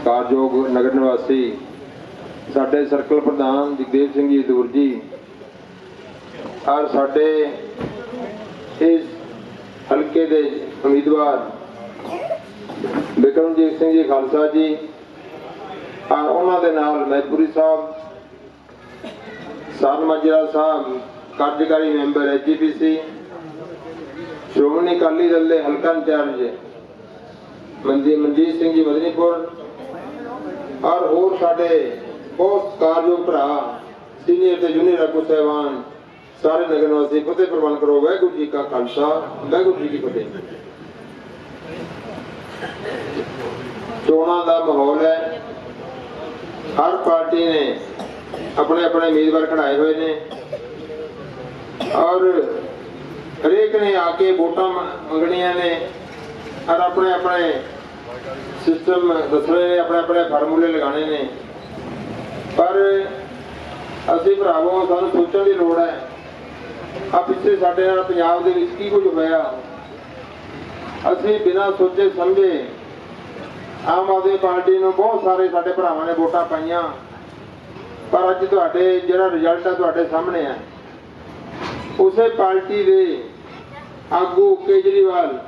ਸਤਿਕਾਰਯੋਗ ਨਗਰ ਨਿਵਾਸੀ ਸਾਡੇ ਸਰਕਲ ਪ੍ਰਧਾਨ ਜਗਦੇਵ ਸਿੰਘ ਜੀ ਦੂਰ ਜੀ, ਔਰ ਸਾਡੇ ਇਸ ਹਲਕੇ ਦੇ ਉਮੀਦਵਾਰ ਬਿਕਰਮਜੀਤ ਸਿੰਘ ਜੀ ਖਾਲਸਾ ਜੀ, ਔਰ ਉਹਨਾਂ ਦੇ ਨਾਲ ਮਹਿਤਪੁਰੀ ਸਾਹਿਬ, ਸਾਧ ਮਾਜਰਾ ਸਾਹਿਬ, ਕਾਰਜਕਾਰੀ ਮੈਂਬਰ ਐਜੀਪੀਸੀ ਸ਼੍ਰੋਮਣੀ ਅਕਾਲੀ ਦਲ ਦੇ ਹਲਕਾ ਇੰਚਾਰਜ ਮੰਜੀ ਮਨਜੀਤ ਸਿੰਘ ਜੀ ਮਦਨੀਪੁਰ ਔਰ ਹੋਰ ਸਾਡੇ ਬਹੁਤ ਕਾਰਜੋਗ ਭਰਾ ਸੀਨੀਅਰ ਤੇ ਜੂਨੀਅਰ ਆਗੂ ਸਹਿਬਾਨ, ਸਾਰੇ ਨਗਰ ਨਿਵਾਸੀ ਫਤਿਹ ਪ੍ਰਵਾਨ ਕਰੋ, ਵਾਹਿਗੁਰੂ ਜੀ ਕਾ ਖਾਲਸਾ, ਵਾਹਿਗੁਰੂ ਜੀ ਕੀ ਫਤਿਹ। ਚੋਣਾਂ ਦਾ ਮਾਹੌਲ ਹੈ। ਹਰ ਪਾਰਟੀ ਨੇ ਆਪਣੇ ਆਪਣੇ ਉਮੀਦਵਾਰ ਖੜਾਏ ਹੋਏ ਨੇ। ਔਰ ਹਰੇਕ ਨੇ ਆ ਕੇ ਵੋਟਾਂ ਮੰਗਣੀਆਂ ਨੇ। ਔਰ ਆਪਣੇ ਆਪਣੇ ਸਿਸਟਮ ਦੱਸਣੇ ਨੇ, ਆਪਣੇ ਆਪਣੇ ਫਾਰਮੂਲੇ ਲਗਾਣੇ ਨੇ। ਪਰ ਅਸੀਂ ਭਰਾਵੋ, ਸਾਨੂੰ ਸੋਚਣ ਦੀ ਲੋੜ ਹੈ ਆ ਪਿੱਛੇ ਸਾਡੇ ਨਾਲ ਪੰਜਾਬ ਦੇ ਵਿੱਚ ਕੀ ਕੁਝ ਹੋਇਆ। ਅਸੀਂ ਬਿਨਾਂ ਸੋਚੇ ਸਮਝੇ ਆਮ ਆਦਮੀ ਪਾਰਟੀ ਨੂੰ ਬਹੁਤ ਸਾਰੇ ਸਾਡੇ ਭਰਾਵਾਂ ਨੇ ਵੋਟਾਂ ਪਾਈਆਂ। ਪਰ ਅੱਜ ਤੁਹਾਡੇ, ਜਿਹੜਾ ਰਿਜ਼ਲਟ ਹੈ ਤੁਹਾਡੇ ਸਾਹਮਣੇ ਹੈ। ਉਸੇ ਪਾਰਟੀ ਦੇ ਆਗੂ ਕੇਜਰੀਵਾਲ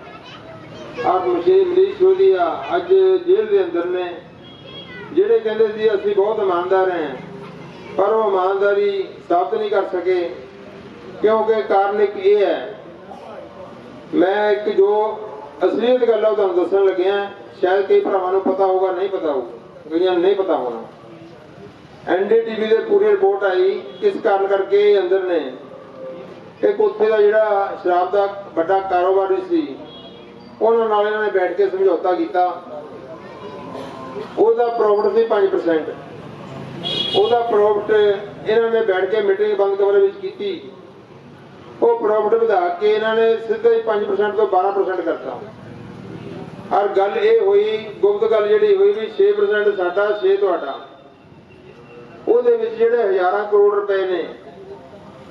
ਆਪ ਮਸ਼ੀਨ ਮਨੀਸ਼ ਸਿਸੋਦੀਆ ਅੱਜ ਜੇਲ੍ਹ ਦੇ ਅੰਦਰ ਨੇ। ਜਿਹੜੇ ਕਹਿੰਦੇ ਸੀ, ਅਸੀਂ ਬਹੁਤ ਇਮਾਨਦਾਰ ਹਾਂ, ਪਰ ਉਹ ਇਮਾਨਦਾਰੀ ਸਾਬਤ ਨਹੀਂ ਕਰ ਸਕੇ। ਕਿਉਂਕਿ ਕਾਰਨ ਇੱਕ ਇਹ ਹੈ, ਮੈਂ ਇੱਕ ਜੋ ਅਸਲੀਅਤ ਗੱਲ ਉਹ ਤੁਹਾਨੂੰ ਦੱਸਣ ਲੱਗਿਆ ਸ਼ਾਇਦ ਕਈ ਭਰਾਵਾਂ ਨੂੰ ਪਤਾ ਹੋਊਗਾ, ਨਹੀਂ ਪਤਾ ਹੋਊਗਾ। ਕਈਆਂ ਨੂੰ ਨਹੀਂ ਪਤਾ ਹੋਣਾ। ਐਨਡੀਟੀਵੀ ਦੇ ਪੂਰੀ ਰਿਪੋਰਟ ਆਈ, ਕਿਸ ਕਾਰਨ ਕਰਕੇ ਇਹ ਅੰਦਰ ਨੇ। ਇੱਕ ਉੱਥੇ ਦਾ ਜਿਹੜਾ ਸ਼ਰਾਬ ਦਾ ਵੱਡਾ ਕਾਰੋਬਾਰੀ ਸੀ ਉਹਨਾਂ ਨਾਲ ਇਹਨਾਂ ਨੇ ਬੈਠ ਕੇ ਸਮਝੌਤਾ ਕੀਤਾ। ਉਹਦਾ ਪ੍ਰੋਫਿਟ ਸੀ 5% ਉਹਦਾ ਪ੍ਰੋਫਿਟ ਇਹਨਾਂ ਨੇ ਬੈਠ ਕੇ ਮੀਟਿੰਗ ਬੰਦ ਕਮਰੇ ਵਿੱਚ ਕੀਤੀ। ਉਹ ਪ੍ਰੋਫਿਟ ਵਧਾ ਕੇ ਇਹਨਾਂ ਨੇ ਸਿੱਧਾ ਹੀ 5% ਤੋਂ 12% ਕਰਤਾ। ਔਰ ਗੱਲ ਇਹ ਹੋਈ, ਗੁਪਤ ਗੱਲ ਜਿਹੜੀ ਹੋਈ ਵੀ 6% ਸਾਡਾ 6 ਤੁਹਾਡਾ। ਉਹਦੇ ਵਿੱਚ ਜਿਹੜੇ ਹਜ਼ਾਰਾਂ ਕਰੋੜ ਰੁਪਏ ਨੇ,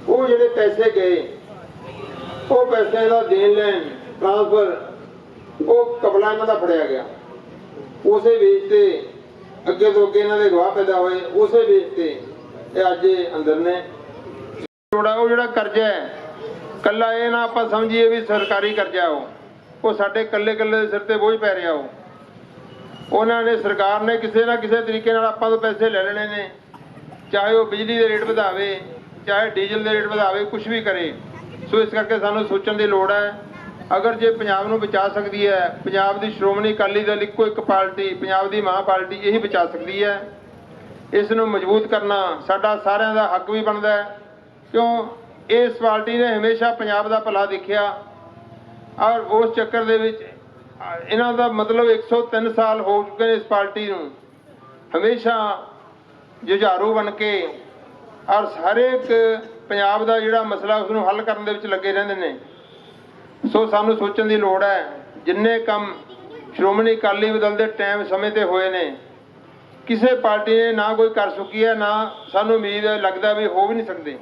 ਉਹ ਜਿਹੜੇ ਪੈਸੇ ਗਏ, ਉਹ ਪੈਸੇ ਦਾ ਦੇਣ ਲੈਣ ਟ੍ਰਾਂਸਫਰ ਉਹ ਕਬਲਾ ਇਹਨਾਂ ਦਾ ਫੜਿਆ ਗਿਆ। ਉਸੇ ਵੇਚ ਤੇ ਅੱਗੇ ਤੋਂ ਅੱਗੇ ਇਹਨਾਂ ਦੇ ਗਵਾਹ ਪੈਦਾ ਹੋਏ, ਉਸੇ ਵੇਚ ਤੇ ਇਹ ਅੱਜ ਇਹ ਅੰਦਰ ਨੇ। ਥੋੜਾ ਉਹ ਜਿਹੜਾ ਕਰਜ਼ਾ ਹੈ, ਕੱਲਾ ਇਹ ਨਾ ਆਪਾਂ ਸਮਝੀਏ ਵੀ ਸਰਕਾਰੀ ਕਰਜ਼ਾ ਉਹ। ਉਹ ਸਾਡੇ ਕੱਲੇ ਕੱਲੇ ਦੇ ਸਿਰ ਤੇ ਬੋਝ ਪੈ ਰਿਹਾ ਉਹ। ਉਹਨਾਂ ਨੇ, ਸਰਕਾਰ ਨੇ ਕਿਸੇ ਨਾ ਕਿਸੇ ਤਰੀਕੇ ਨਾਲ ਆਪਾਂ ਤੋਂ ਪੈਸੇ ਲੈ ਲੈਣੇ ਨੇ। ਚਾਹੇ ਉਹ ਬਿਜਲੀ ਦੇ ਰੇਟ ਵਧਾਵੇ, ਚਾਹੇ ਡੀਜ਼ਲ ਦੇ ਰੇਟ ਵਧਾਵੇ ਕੁਝ ਵੀ ਕਰੇ। ਸੋ ਇਸ ਕਰਕੇ ਸਾਨੂੰ ਸੋਚਣ ਦੀ ਲੋੜ ਹੈ ਅਗਰ ਜੇ ਪੰਜਾਬ ਨੂੰ ਬਚਾ ਸਕਦੀ ਹੈ, ਪੰਜਾਬ ਦੀ ਸ਼੍ਰੋਮਣੀ ਅਕਾਲੀ ਦਲ ਇੱਕੋ ਇੱਕ ਪਾਰਟੀ, ਪੰਜਾਬ ਦੀ ਮਹਾਂ ਪਾਰਟੀ ਇਹੀ ਬਚਾ ਸਕਦੀ ਹੈ। ਇਸ ਨੂੰ ਮਜ਼ਬੂਤ ਕਰਨਾ ਸਾਡਾ ਸਾਰਿਆਂ ਦਾ ਹੱਕ ਵੀ ਬਣਦਾ ਹੈ। ਕਿਉਂ? ਇਸ ਪਾਰਟੀ ਨੇ ਹਮੇਸ਼ਾ ਪੰਜਾਬ ਦਾ ਭਲਾ ਦੇਖਿਆ। ਔਰ ਉਸ ਚੱਕਰ ਦੇ ਵਿੱਚ, ਇਹਨਾਂ ਦਾ ਮਤਲਬ 103 ਸਾਲ ਹੋ ਚੁੱਕੇ ਨੇ ਇਸ ਪਾਰਟੀ ਨੂੰ। ਹਮੇਸ਼ਾ ਜੁਝਾਰੂ ਬਣ ਕੇ ਔਰ ਹਰੇਕ ਪੰਜਾਬ ਦਾ ਜਿਹੜਾ ਮਸਲਾ ਉਸ ਨੂੰ ਹੱਲ ਕਰਨ ਦੇ ਵਿੱਚ ਲੱਗੇ ਰਹਿੰਦੇ ਨੇ। ਸੋ ਸਾਨੂੰ ਸੋਚਣ ਦੀ ਲੋੜ ਹੈ, ਜਿੰਨੇ ਕੰਮ ਸ਼੍ਰੋਮਣੀ ਅਕਾਲੀ ਦਲ ਦੇ ਟਾਈਮ ਸਮੇਂ ਤੇ ਹੋਏ ਨੇ, ਕਿਸੇ ਪਾਰਟੀ ਨੇ ਨਾ ਕੋਈ ਕਰ ਚੁੱਕੀ ਹੈ, ਨਾ ਸਾਨੂੰ ਉਮੀਦ ਲੱਗਦਾ ਵੀ ਹੋ ਵੀ ਨਹੀਂ ਸਕਦੇ।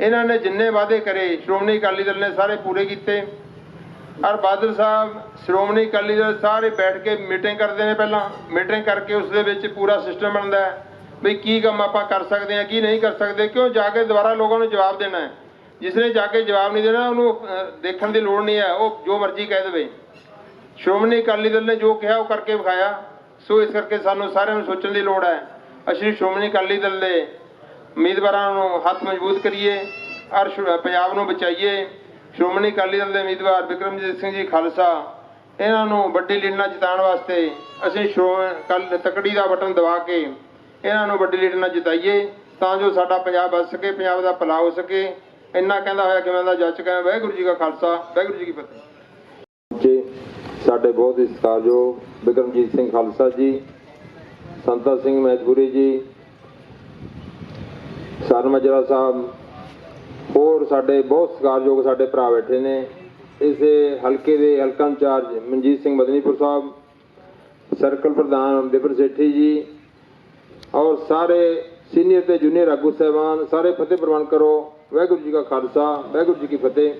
ਇਹਨਾਂ ਨੇ ਜਿੰਨੇ ਵਾਅਦੇ ਕਰੇ, ਸ਼੍ਰੋਮਣੀ ਅਕਾਲੀ ਦਲ ਨੇ ਸਾਰੇ ਪੂਰੇ ਕੀਤੇ। ਔਰ ਬਾਦਲ ਸਾਹਿਬ, ਸ਼੍ਰੋਮਣੀ ਅਕਾਲੀ ਦਲ ਸਾਰੇ ਬੈਠ ਕੇ ਮੀਟਿੰਗ ਕਰਦੇ ਨੇ ਪਹਿਲਾਂ। ਮੀਟਿੰਗ ਕਰਕੇ ਉਸ ਦੇ ਵਿੱਚ ਪੂਰਾ ਸਿਸਟਮ ਬਣਦਾ ਹੈ, ਵੀ ਕੀ ਕੰਮ ਆਪਾਂ ਕਰ ਸਕਦੇ ਹਾਂ, ਕੀ ਨਹੀਂ ਕਰ ਸਕਦੇ, ਕਿਉਂ ਜਾ ਕੇ ਦੁਬਾਰਾ ਲੋਕਾਂ ਨੂੰ ਜਵਾਬ ਦੇਣਾ ਹੈ। ਜਿਸ ਨੇ ਜਾ ਕੇ ਜਵਾਬ ਨਹੀਂ ਦੇਣਾ, ਉਹਨੂੰ ਦੇਖਣ ਦੀ ਲੋੜ ਨਹੀਂ ਹੈ, ਉਹ ਜੋ ਮਰਜ਼ੀ ਕਹਿ ਦੇਵੇ। ਸ਼੍ਰੋਮਣੀ ਅਕਾਲੀ ਦਲ ਨੇ ਜੋ ਕਿਹਾ, ਉਹ ਕਰਕੇ ਵਿਖਾਇਆ। ਸੋ ਇਸ ਕਰਕੇ ਸਾਨੂੰ ਸਾਰਿਆਂ ਨੂੰ ਸੋਚਣ ਦੀ ਲੋੜ ਹੈ, ਅਸੀਂ ਸ਼੍ਰੋਮਣੀ ਅਕਾਲੀ ਦਲ ਦੇ ਉਮੀਦਵਾਰਾਂ ਨੂੰ ਹੱਥ ਮਜ਼ਬੂਤ ਕਰੀਏ ਔਰ ਸ਼੍ਰੋ- ਪੰਜਾਬ ਨੂੰ ਬਚਾਈਏ। ਸ਼੍ਰੋਮਣੀ ਅਕਾਲੀ ਦਲ ਦੇ ਉਮੀਦਵਾਰ ਬਿਕਰਮਜੀਤ ਸਿੰਘ ਜੀ ਖਾਲਸਾ, ਇਹਨਾਂ ਨੂੰ ਵੱਡੀ ਲੀਡ ਨਾਲ ਜਿਤਾਉਣ ਵਾਸਤੇ ਅਸੀਂ ਸ਼੍ਰੋਮਣੀ ਅਕਾਲੀ ਤਕੜੀ ਦਾ ਬਟਨ ਦਬਾ ਕੇ ਇਹਨਾਂ ਨੂੰ ਵੱਡੀ ਲੀਡ ਨਾਲ ਜਿਤਾਈਏ, ਤਾਂ ਜੋ ਸਾਡਾ ਪੰਜਾਬ ਬਚ ਸਕੇ, ਪੰਜਾਬ ਦਾ ਭਲਾ ਹੋ ਸਕੇ। ਇੰਨਾ ਕਹਿੰਦਾ ਹੋਇਆ ਕਿਵੇਂ ਦਾ ਜੱਜ ਕਹਿੰਦਾ, ਵਾਹਿਗੁਰੂ ਜੀ ਕਾ ਖਾਲਸਾ, ਵਾਹਿਗੁਰੂ ਜੀ ਕੀ ਫਤਿਹ। ਜੀ, ਸਾਡੇ ਬਹੁਤ ਹੀ ਸਤਿਕਾਰਯੋਗ ਬਿਕਰਮਜੀਤ ਸਿੰਘ ਖਾਲਸਾ ਜੀ, ਸੰਤਾ ਸਿੰਘ ਮਹਿਤਪੁਰੀ ਜੀ ਸਰਮਜਰਾ ਸਾਹਿਬ, ਹੋਰ ਸਾਡੇ ਬਹੁਤ ਸਤਿਕਾਰਯੋਗ ਸਾਡੇ ਭਰਾ ਬੈਠੇ ਨੇ। ਇਸੇ ਹਲਕੇ ਦੇ ਹਲਕਾ in charge Manjit Singh Madanipur Sahib, circle ਪ੍ਰਧਾਨ ਬਿਪਰ ਸੇਠੀ ਜੀ, ਔਰ ਸਾਰੇ ਸੀਨੀਅਰ ਤੇ ਜੂਨੀਅਰ ਆਗੂ ਸਹਿਬਾਨ, ਸਾਰੇ ਫਤਿਹ ਪ੍ਰਵਾਨ ਕਰੋ। ਵਾਹਿਗੁਰੂ ਜੀ ਕਾ ਖਾਲਸਾ, ਵਾਹਿਗੁਰੂ ਜੀ ਕੀ ਫਤਿਹ।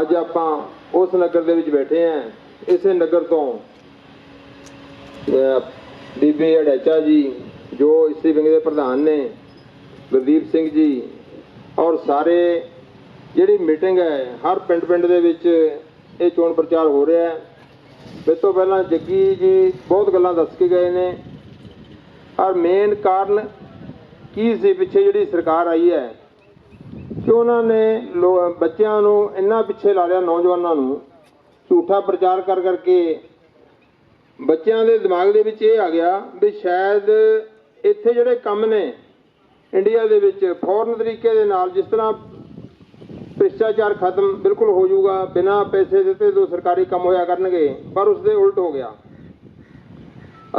ਅੱਜ ਆਪਾਂ ਉਸ ਨਗਰ ਦੇ ਵਿੱਚ ਬੈਠੇ ਆਂ ਇਸੇ ਨਗਰ ਤੋਂ ਬੀਬੀ ਅੜੈਚਾ ਜੀ, ਜੋ ਇਸੀ ਵਿੰਗ ਦੇ ਪ੍ਰਧਾਨ ਨੇ, ਗੁਰਦੀਪ ਸਿੰਘ ਜੀ, ਔਰ ਸਾਰੇ ਜਿਹੜੀ ਮੀਟਿੰਗ ਹੈ, ਹਰ ਪਿੰਡ ਪਿੰਡ ਦੇ ਵਿੱਚ ਇਹ ਚੋਣ ਪ੍ਰਚਾਰ ਹੋ ਰਿਹਾ ਹੈ। ਇਸ ਤੋਂ ਪਹਿਲਾਂ ਜੱਗੀ ਜੀ ਬਹੁਤ ਗੱਲਾਂ ਦੱਸ ਕੇ ਗਏ ਨੇ। ਔਰ ਮੇਨ ਕਾਰਨ ਕੀ ਸੀ ਪਿੱਛੇ ਜਿਹੜੀ ਸਰਕਾਰ ਆਈ ਹੈ ਕਿ ਉਹਨਾਂ ਨੇ ਲੋ- ਬੱਚਿਆਂ ਨੂੰ ਇੰਨਾ ਪਿੱਛੇ ਲਾ ਲਿਆ ਨੌਜਵਾਨਾਂ ਨੂੰ, ਝੂਠਾ ਪ੍ਰਚਾਰ ਕਰ ਕਰਕੇ। ਬੱਚਿਆਂ ਦੇ ਦਿਮਾਗ ਦੇ ਵਿੱਚ ਇਹ ਆ ਗਿਆ ਵੀ ਸ਼ਾਇਦ ਇੱਥੇ ਜਿਹੜੇ ਕੰਮ ਨੇ ਇੰਡੀਆ ਦੇ ਵਿੱਚ ਫੌਰਨ ਤਰੀਕੇ ਦੇ ਨਾਲ ਜਿਸ ਤਰ੍ਹਾਂ ਭ੍ਰਿਸ਼ਟਾਚਾਰ ਖਤਮ ਬਿਲਕੁਲ ਹੋ ਜਾਊਗਾ, ਬਿਨਾਂ ਪੈਸੇ ਦਿੱਤੇ ਤੋਂ ਸਰਕਾਰੀ ਕੰਮ ਹੋਇਆ ਕਰਨਗੇ, ਪਰ ਉਸ ਦੇ ਉਲਟ ਹੋ ਗਿਆ।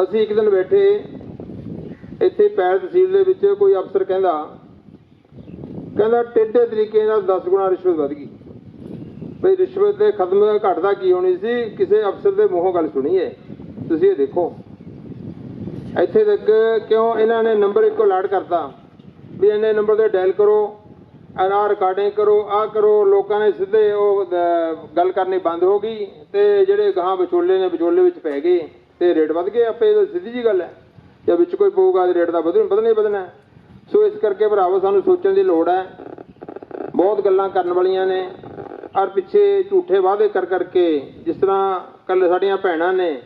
ਅਸੀਂ ਇੱਕ ਦਿਨ ਬੈਠੇ ਇੱਥੇ ਪੈਰ ਤਹਿਸੀਲ ਦੇ ਵਿੱਚ ਕੋਈ ਅਫਸਰ ਕਹਿੰਦਾ ਕਹਿੰਦਾ ਟੇਢੇ ਤਰੀਕੇ ਨਾਲ 10 ਗੁਣਾ ਰਿਸ਼ਵਤ ਵਧ ਗਈ। ਬਈ ਰਿਸ਼ਵਤ ਦੇ ਖਤਮ ਘਟਦਾ ਕੀ ਹੋਣੀ ਸੀ? ਕਿਸੇ ਅਫਸਰ ਦੇ ਮੂੰਹੋਂ ਗੱਲ ਸੁਣੀ ਹੈ ਤੁਸੀਂ ਇਹ ਦੇਖੋ। ਇੱਥੇ ਤੱਕ ਕਿਉਂ ਇਹਨਾਂ ਨੇ ਨੰਬਰ ਇੱਕੋ ਲਾਡ ਕਰਤਾ? ਵੀ ਇਹਨੇ ਨੰਬਰ ਤੇ ਡਾਇਲ ਕਰੋ ਆਹ ਰਿਕਾਰਡਿੰਗ ਕਰੋ ਆ ਕਰੋ, ਲੋਕਾਂ ਨੇ ਸਿੱਧੇ ਉਹ ਗੱਲ ਕਰਨੀ ਬੰਦ ਹੋ ਗਈ ਤੇ ਜਿਹੜੇ ਗਾਂ ਵਿਚੋਲੇ ਨੇ ਵਿਚੋਲੇ ਵਿੱਚ ਪੈ ਗਏ ਤੇ ਰੇਟ ਵੱਧ ਗਏ, ਆਪੇ ਸਿੱਧੀ ਜੀ ਗੱਲ ਹੈ। ਜਾਂ ਵਿੱਚ ਕੋਈ ਪਊਗਾ ਤੇ ਰੇਟ ਦਾ ਵਧੂ ਵਧਣਾ ਹੀ ਵਧਣਾ। ਸੋ ਇਸ ਕਰਕੇ ਭਰਾਵੋ, ਸਾਨੂੰ ਸੋਚਣ ਦੀ ਲੋੜ ਹੈ। ਬਹੁਤ ਗੱਲਾਂ ਕਰਨ ਵਾਲੀਆਂ ਨੇ। ਔਰ ਪਿੱਛੇ ਝੂਠੇ ਵਾਅਦੇ ਕਰ ਕਰਕੇ, ਜਿਸ ਤਰ੍ਹਾਂ ਕੱਲ ਸਾਡੀਆਂ ਭੈਣਾਂ ਨੇ,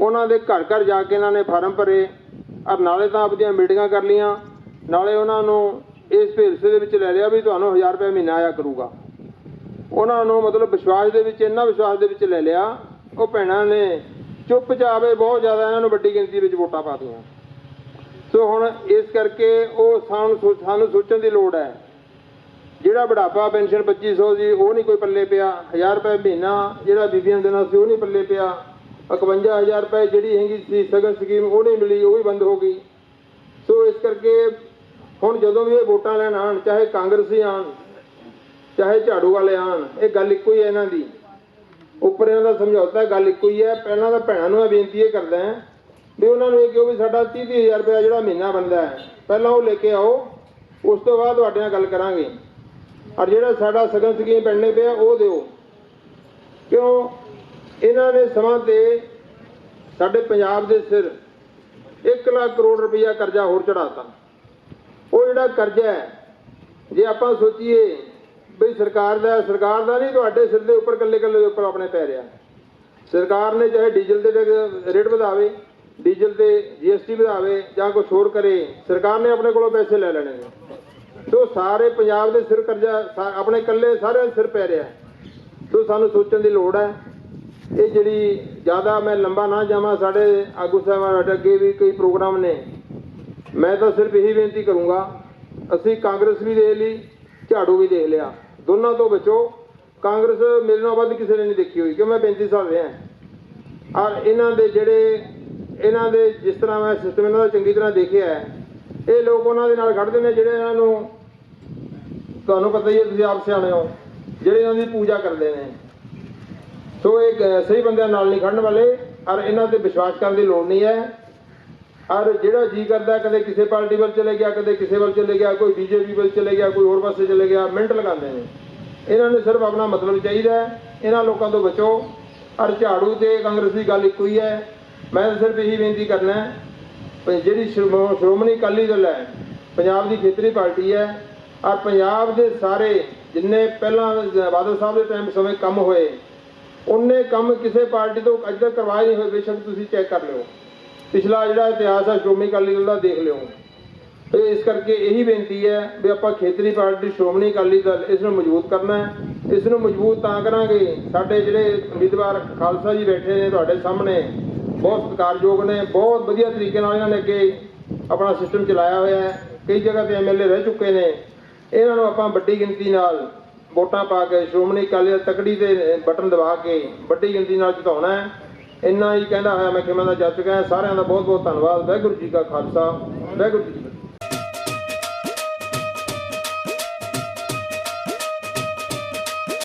ਉਹਨਾਂ ਦੇ ਘਰ ਘਰ ਜਾ ਕੇ ਇਹਨਾਂ ਨੇ ਫਾਰਮ ਭਰੇ। ਔਰ ਨਾਲੇ ਤਾਂ ਆਪਦੀਆਂ ਮੀਟਿੰਗਾਂ ਕਰ ਲੀਆਂ ਨਾਲੇ ਉਹਨਾਂ ਨੂੰ ਇਸ ਭੇਲਸੇ ਦੇ ਵਿੱਚ ਲੈ ਲਿਆ ਵੀ ਤੁਹਾਨੂੰ 1000 ਰੁਪਏ ਮਹੀਨਾ ਆਇਆ ਕਰੂਗਾ। ਉਹਨਾਂ ਨੂੰ ਮਤਲਬ ਵਿਸ਼ਵਾਸ ਦੇ ਵਿੱਚ, ਇੰਨਾ ਵਿਸ਼ਵਾਸ ਦੇ ਵਿੱਚ ਲੈ ਲਿਆ। ਉਹ ਭੈਣਾਂ ਨੇ ਚੁੱਪ ਚੁੱਪਚਾਪੇ ਬਹੁਤ ਜ਼ਿਆਦਾ ਇਹਨਾਂ ਨੂੰ ਵੱਡੀ ਗਿਣਤੀ ਵਿੱਚ ਵੋਟਾਂ ਪਾਤੀਆਂ ਸੋ ਹੁਣ ਇਸ ਕਰਕੇ ਉਹ ਸਾਨੂੰ ਸੋ- ਸਾਨੂੰ ਸੋਚਣ ਦੀ ਲੋੜ ਹੈ। ਜਿਹੜਾ ਬੁਢਾਪਾ ਪੈਨਸ਼ਨ 2500 ਦੀ, ਉਹ ਨਹੀਂ ਕੋਈ ਪੱਲੇ ਪਿਆ। 1000 ਰੁਪਏ ਮਹੀਨਾ ਜਿਹੜਾ ਬੀਬੀਆਂ ਦੇਣਾ ਸੀ, ਉਹ ਨਹੀਂ ਪੱਲੇ ਪਿਆ। 51000 ਰੁਪਏ ਜਿਹੜੀ ਹੈਗੀ ਸੀ, ਸਗਨ ਸਕੀਮ ਉਹ ਨਹੀਂ ਮਿਲੀ, ਉਹ ਵੀ ਬੰਦ ਹੋ ਗਈ। ਸੋ ਇਸ ਕਰਕੇ ਹੁਣ ਜਦੋਂ ਵੀ ਇਹ ਵੋਟਾਂ ਲੈਣ ਆਣ ਚਾਹੇ ਕਾਂਗਰਸੀ ਆਣ ਚਾਹੇ ਝਾੜੂ ਵਾਲੇ ਆਣ ਇਹ ਗੱਲ ਇੱਕੋ ਹੀ ਹੈ ਇਹਨਾਂ ਦੀ। ਉੱਪਰਿਆਂ ਦਾ ਸਮਝੌਤਾ ਗੱਲ ਇੱਕੋ ਹੀ ਹੈ, ਪਹਿਲਾਂ ਤਾਂ ਭੈਣਾਂ ਨੂੰ ਇਹ ਬੇਨਤੀ ਇਹ ਕਰਦਾ ਹੈ ਵੀ ਉਹਨਾਂ ਨੂੰ ਇਹ ਕਿਉਂ ਵੀ ਸਾਡਾ 30000 ਰੁਪਏ ਜਿਹੜਾ ਮਹੀਨਾ ਬਣਦਾ ਹੈ, ਪਹਿਲਾਂ ਉਹ ਲੈ ਕੇ ਆਓ, ਉਸ ਤੋਂ ਬਾਅਦ ਤੁਹਾਡੇ ਨਾਲ ਗੱਲ ਕਰਾਂਗੇ। ਔਰ ਜਿਹੜਾ ਸਾਡਾ ਸਗਨ ਸਕੀਮ ਪੈਣੇ ਪਿਆ, ਉਹ ਦਿਓ। ਕਿਉਂ? ਇਹਨਾਂ ਨੇ ਸਮਾਂ ਤੇ ਸਾਡੇ ਪੰਜਾਬ ਦੇ ਸਿਰ 1 ਲੱਖ ਕਰੋੜ ਰੁਪਈਆ ਕਰਜ਼ਾ ਹੋਰ ਚੜਾਤਾ ਉਹ ਜਿਹੜਾ ਕਰਜ਼ਾ ਹੈ, ਜੇ ਆਪਾਂ ਸੋਚੀਏ ਬਈ ਸਰਕਾਰ ਦਾ ਸਰਕਾਰ ਦਾ ਨਹੀਂ, ਤੁਹਾਡੇ ਸਿਰ ਦੇ ਉੱਪਰ ਕੱਲੇ ਕੱਲੇ ਦੇ ਉੱਪਰ ਆਪਣੇ ਪੈ ਰਿਹਾ। ਸਰਕਾਰ ਨੇ ਚਾਹੇ ਡੀਜ਼ਲ ਦੇ ਰੇਟ- ਰੇਟ ਵਧਾਵੇ, ਡੀਜ਼ਲ ਤੇ ਜੀਐਸਟੀ ਵਧਾਵੇ ਜਾਂ ਕੁਝ ਹੋਰ ਕਰੇ, ਸਰਕਾਰ ਨੇ ਆਪਣੇ ਕੋਲੋਂ ਪੈਸੇ ਲੈ ਲੈਣੇ ਨੇ। ਸੋ ਸਾਰੇ ਪੰਜਾਬ ਦੇ ਸਿਰ ਕਰਜ਼ਾ ਆਪਣੇ ਕੱਲੇ ਸਾਰਿਆਂ ਦੇ ਸਿਰ ਪੈ ਰਿਹਾ। ਸੋ ਸਾਨੂੰ ਸੋਚਣ ਦੀ ਲੋੜ ਹੈ, ਇਹ ਜਿਹੜੀ ਜ਼ਿਆਦਾ ਮੈਂ ਲੰਬਾ ਨਾ ਜਾਵਾਂ, ਸਾਡੇ ਆਗੂ ਸਾਹਿਬਾਨ ਸਾਡੇ ਅੱਗੇ ਵੀ ਕਈ ਪ੍ਰੋਗਰਾਮ ਨੇ। ਮੈਂ ਤਾਂ ਸਿਰਫ ਇਹੀ ਬੇਨਤੀ ਕਰੂੰਗਾ, ਅਸੀਂ ਕਾਂਗਰਸ ਵੀ ਦੇਖ ਲਈ, ਝਾੜੂ ਵੀ ਦੇਖ ਲਿਆ। ਦੋਨਾਂ ਤੋਂ ਬਚੋ ਕਾਂਗਰਸ ਮੇਰੇ ਨਾਲ ਵੱਧ ਕਿਸੇ ਨੇ ਨਹੀਂ ਦੇਖੀ ਹੋਈ, ਕਿਉਂ? ਮੈਂ 35 ਸਾਲ ਰਿਹਾ। ਔਰ ਇਹਨਾਂ ਦੇ ਜਿਹੜੇ, ਇਹਨਾਂ ਦੇ ਜਿਸ ਤਰ੍ਹਾਂ ਮੈਂ ਸਿਸਟਮ ਇਹਨਾਂ ਦਾ ਚੰਗੀ ਤਰ੍ਹਾਂ ਦੇਖਿਆ ਹੈ, ਇਹ ਲੋਕ ਉਹਨਾਂ ਦੇ ਨਾਲ ਖੜਦੇ ਨੇ ਜਿਹੜੇ ਇਹਨਾਂ ਨੂੰ ਤੁਹਾਨੂੰ ਪਤਾ ਹੀ ਹੈ ਤੁਸੀਂ ਆਪ ਸਿਆਣੇ ਹੋ, ਜਿਹੜੇ ਇਹਨਾਂ ਦੀ ਪੂਜਾ ਕਰਦੇ ਨੇ। ਸੋ ਇਹ ਸਹੀ ਬੰਦਿਆਂ ਨਾਲ ਨਹੀਂ ਖੜਨ ਵਾਲੇ, ਔਰ ਇਹਨਾਂ ਤੇ ਵਿਸ਼ਵਾਸ ਕਰਨ ਦੀ ਲੋੜ ਨਹੀਂ ਹੈ। ਔਰ ਜਿਹੜਾ ਜੀ ਕਰਦਾ, ਕਦੇ ਕਿਸੇ ਪਾਰਟੀ ਵੱਲ ਚਲੇ ਗਿਆ, ਕਦੇ ਕਿਸੇ ਵੱਲ ਚਲੇ ਗਿਆ, ਕੋਈ ਬੀਜੇਪੀ ਵੱਲ ਚਲੇ ਗਿਆ, ਕੋਈ ਹੋਰ ਪਾਸੇ ਚਲੇ ਗਿਆ, ਮਿੰਟ ਲਗਾਉਂਦੇ ਨੇ। ਇਹਨਾਂ ਨੂੰ ਸਿਰਫ ਆਪਣਾ ਮਤਲਬ ਚਾਹੀਦਾ ਇਹਨਾਂ ਲੋਕਾਂ ਤੋਂ ਬਚੋ। ਔਰ ਝਾੜੂ ਤੇ ਕਾਂਗਰਸ ਦੀ ਗੱਲ ਇੱਕੋ ਹੀ ਹੈ। ਮੈਂ ਤਾਂ ਸਿਰਫ ਇਹੀ ਬੇਨਤੀ ਕਰਨਾ ਹੈ ਜਿਹੜੀ ਸ਼੍ਰੋ- ਸ਼੍ਰੋਮਣੀ ਅਕਾਲੀ ਦਲ ਹੈ, ਪੰਜਾਬ ਦੀ ਖੇਤਰੀ ਪਾਰਟੀ ਹੈ ਔਰ ਪੰਜਾਬ ਦੇ ਸਾਰੇ ਜਿੰਨੇ ਪਹਿਲਾਂ ਬਾਦਲ ਸਾਹਿਬ ਦੇ ਟਾਈਮ ਸਮੇਂ ਕੰਮ ਹੋਏ, ਉਹਨੇ ਕੰਮ ਕਿਸੇ ਪਾਰਟੀ ਤੋਂ ਅੱਜ ਤੱਕ ਕਰਵਾਏ ਨਹੀਂ ਹੋਏ, ਬੇਸ਼ੱਕ ਤੁਸੀਂ ਚੈੱਕ ਕਰ ਲਿਓ। ਪਿਛਲਾ ਜਿਹੜਾ ਇਤਿਹਾਸ ਹੈ ਸ਼੍ਰੋਮਣੀ ਅਕਾਲੀ ਦਲ ਦਾ ਦੇਖ ਲਿਓ। ਤੇ ਇਸ ਕਰਕੇ ਇਹੀ ਬੇਨਤੀ ਹੈ ਵੀ ਆਪਾਂ ਖੇਤਰੀ ਪਾਰਟੀ, ਸ਼੍ਰੋਮਣੀ ਅਕਾਲੀ ਦਲ ਇਸ ਨੂੰ ਮਜ਼ਬੂਤ ਕਰਨਾ ਹੈ। ਇਸ ਨੂੰ ਮਜ਼ਬੂਤ ਤਾਂ ਕਰਾਂਗੇ। ਸਾਡੇ ਜਿਹੜੇ ਉਮੀਦਵਾਰ ਖਾਲਸਾ ਜੀ ਬੈਠੇ ਨੇ ਤੁਹਾਡੇ ਸਾਹਮਣੇ, ਬਹੁਤ ਸਤਿਕਾਰਯੋਗ ਨੇ, ਬਹੁਤ ਵਧੀਆ ਤਰੀਕੇ ਨਾਲ ਇਹਨਾਂ ਨੇ ਅੱਗੇ ਆਪਣਾ ਸਿਸਟਮ ਚਲਾਇਆ ਹੋਇਆ ਹੈ। ਕਈ ਜਗ੍ਹਾ ਤੇ ਐਮਐਲਏ ਰਹਿ ਚੁੱਕੇ ਨੇ। ਇਹਨਾਂ ਨੂੰ ਆਪਾਂ ਵੱਡੀ ਗਿਣਤੀ ਨਾਲ ਵੋਟਾਂ ਪਾ ਕੇ ਸ਼੍ਰੋਮਣੀ ਅਕਾਲੀ ਦਲ ਤਕੜੀ ਦੇ ਬਟਨ ਦਬਾ ਕੇ ਵੱਡੀ ਗਿਣਤੀ ਨਾਲ ਜਿਤਾਉਣਾ ਹੈ। ਇੰਨਾ ਹੀ ਕਹਿੰਦਾ ਹੋਇਆ ਮੈਂ ਕਿਵੇਂ ਦਾ ਜੱਜ ਚੁੱਕਾ ਸਾਰਿਆਂ ਦਾ ਬਹੁਤ ਬਹੁਤ ਧੰਨਵਾਦ। ਵਾਹਿਗੁਰੂ ਜੀ ਕਾ ਖਾਲਸਾ। ਵਾਹਿਗੁਰੂ ਜੀ